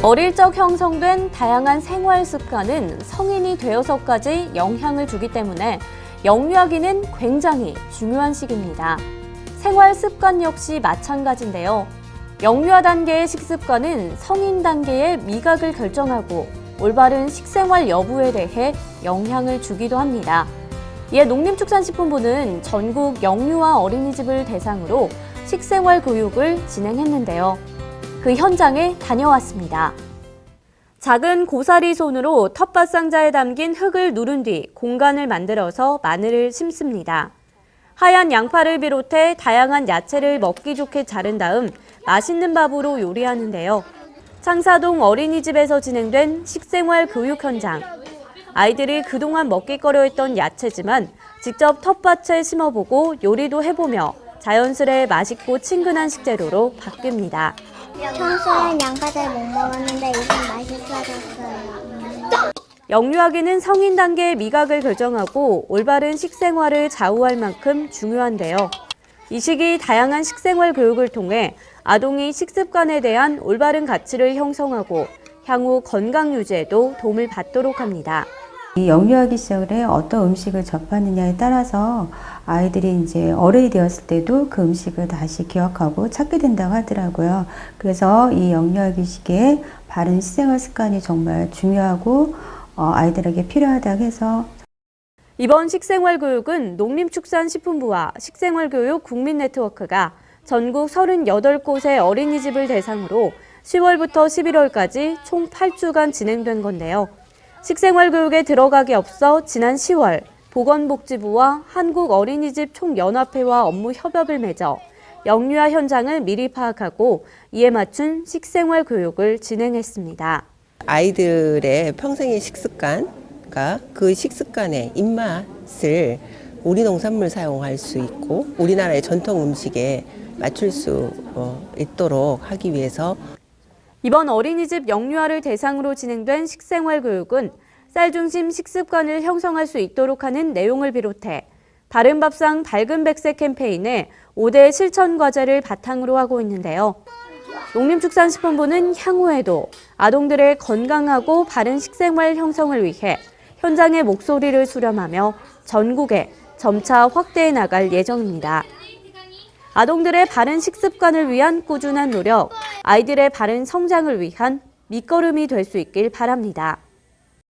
어릴 적 형성된 다양한 생활 습관은 성인이 되어서까지 영향을 주기 때문에 영유아기는 굉장히 중요한 시기입니다. 생활 습관 역시 마찬가지인데요. 영유아 단계의 식습관은 성인 단계의 미각을 결정하고 올바른 식생활 여부에 대해 영향을 주기도 합니다. 이에 농림축산식품부는 전국 영유아 어린이집을 대상으로 식생활 교육을 진행했는데요. 그 현장에 다녀왔습니다. 작은 고사리 손으로 텃밭 상자에 담긴 흙을 누른 뒤 공간을 만들어서 마늘을 심습니다. 하얀 양파를 비롯해 다양한 야채를 먹기 좋게 자른 다음 맛있는 밥으로 요리하는데요. 창사동 어린이집에서 진행된 식생활 교육 현장. 아이들이 그동안 먹기꺼려 했던 야채지만 직접 텃밭에 심어보고 요리도 해보며 자연스레 맛있고 친근한 식재료로 바뀝니다. 평소엔 양파 잘못 먹었는데 이젠 맛있어졌어요. 영유아기는 성인 단계의 미각을 결정하고 올바른 식생활을 좌우할 만큼 중요한데요. 이 시기 다양한 식생활 교육을 통해 아동이 식습관에 대한 올바른 가치를 형성하고 향후 건강 유지에도 도움을 받도록 합니다. 이 영유아기 시절에 어떤 음식을 접하느냐에 따라서 아이들이 이제 어른이 되었을 때도 그 음식을 다시 기억하고 찾게 된다고 하더라고요. 그래서 이 영유아기 시기에 바른 식생활 습관이 정말 중요하고 어, 아이들에게 필요하다고 해서 이번 식생활 교육은 농림축산식품부와 식생활교육 국민네트워크가 전국 38곳의 어린이집을 대상으로 10월부터 11월까지 총 8주간 진행된 건데요. 식생활 교육에 들어가기 앞서 지난 10월 보건복지부와 한국어린이집 총연합회와 업무 협업을 맺어 영유아 현장을 미리 파악하고 이에 맞춘 식생활 교육을 진행했습니다. 아이들의 평생의 식습관과 그 식습관의 입맛을 우리 농산물 사용할 수 있고 우리나라의 전통 음식에 맞출 수 어, 있도록 하기 위해서 이번 어린이집 영유아를 대상으로 진행된 식생활 교육은 쌀 중심 식습관을 형성할 수 있도록 하는 내용을 비롯해 바른 밥상 밝은 백색 캠페인에 5대 실천 과제를 바탕으로 하고 있는데요. 농림축산식품부는 향후에도 아동들의 건강하고 바른 식생활 형성을 위해 현장의 목소리를 수렴하며 전국에 점차 확대해 나갈 예정입니다. 아동들의 바른 식습관을 위한 꾸준한 노력, 아이들의 바른 성장을 위한 밑거름이 될 수 있길 바랍니다.